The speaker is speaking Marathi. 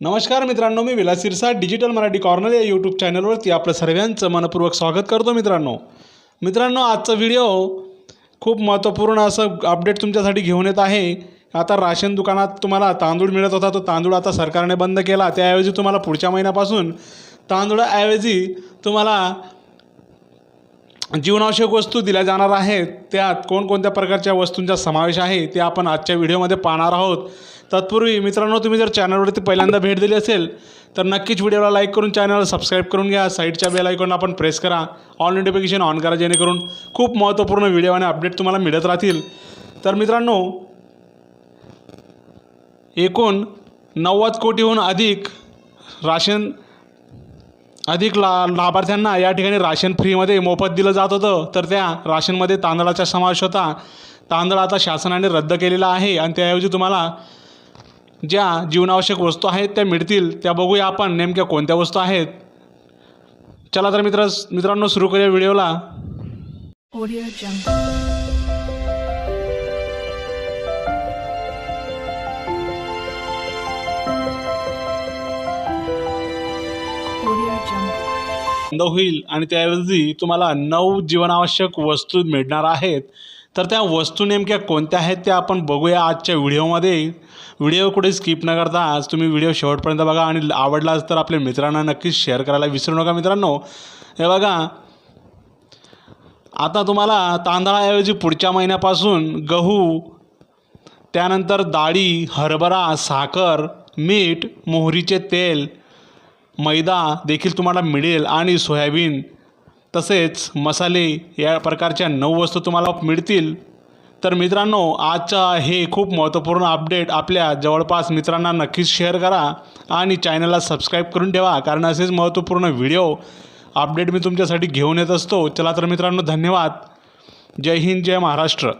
नमस्कार मित्रांनो मी विला सिरसा डिजिटल मराठी कॉर्नर या यूट्यूब चॅनलवरती आपलं सर्वांचं मनपूर्वक स्वागत करतो मित्रांनो. मित्रांनो आजचा व्हिडिओ खूप महत्त्वपूर्ण असं अपडेट तुमच्यासाठी घेऊन येत आहे. आता राशन दुकानात तुम्हाला तांदूळ मिळत होता तो तांदूळ आता सरकारने बंद केला. त्याऐवजी तुम्हाला पुढच्या महिन्यापासून तांदूळाऐवजी तुम्हाला जीवनावश्यक वस्तू दिल्या जाणार आहेत. त्यात कोणकोणत्या प्रकारच्या वस्तूंचा समावेश आहे ते आपण आजच्या व्हिडिओमध्ये पाहणार आहोत. तत्पूर्वी मित्रांनो तुम्ही जर चॅनलवरती पहिल्यांदा भेट दिली असेल तर नक्कीच व्हिडिओला लाईक करून चॅनलला सबस्क्राईब करून घ्या. साईडच्या बेल आयकॉन आपण प्रेस करा. ऑल नोटिफिकेशन ऑन करा जेणेकरून खूप महत्त्वपूर्ण व्हिडिओ आणि अपडेट तुम्हाला मिळत राहतील. तर मित्रांनो एकूण नव्वद कोटीहून अधिक राशन अधिक ला लाभार्थ्यांना या ठिकाणी राशन फ्रीमध्ये मोफत दिलं जात होतं. तर त्या राशनमध्ये तांदळाचा समावेश होता. तांदळ आता शासनाने रद्द केलेला आहे. आणि त्याऐवजी तुम्हाला ज्या जीवनावश्यक वस्तू आहेत त्या मिळतील. त्या बघूया आपण नेमक्या कोणत्या वस्तू आहेत. चला तर मित्र मित्रांनो सुरू करूया व्हिडिओला. बंद होईल आणि त्याऐवजी तुम्हाला नऊ जीवनावश्यक वस्तू मिळणार आहेत. तर त्या वस्तू नेमक्या कोणत्या आहेत त्या आपण बघूया आजच्या व्हिडिओमध्ये. व्हिडिओ कुठे स्किप न करता आज तुम्ही व्हिडिओ शेवटपर्यंत बघा आणि आवडलाच तर आपल्या मित्रांना नक्कीच शेअर करायला विसरू नका मित्रांनो. हे बघा. आता तुम्हाला तांदळाऐवजी पुढच्या महिन्यापासून गहू त्यानंतर डाळी हरभरा साखर मीठ मोहरीचे तेल मैदा देखील तुम्हाला मिळेल आणि सोयाबीन तसेच मसाले या प्रकारच्या नऊ वस्तू तुम्हाला मिळतील. तर मित्रांनो आजचा हे खूप महत्त्वपूर्ण अपडेट आपल्या जवळपास मित्रांना नक्कीच शेअर करा आणि चॅनलला सबस्क्राईब करून ठेवा कारण असेच महत्त्वपूर्ण व्हिडिओ अपडेट मी तुमच्यासाठी घेऊन येत असतो. चला तर मित्रांनो धन्यवाद. जय हिंद जय महाराष्ट्र.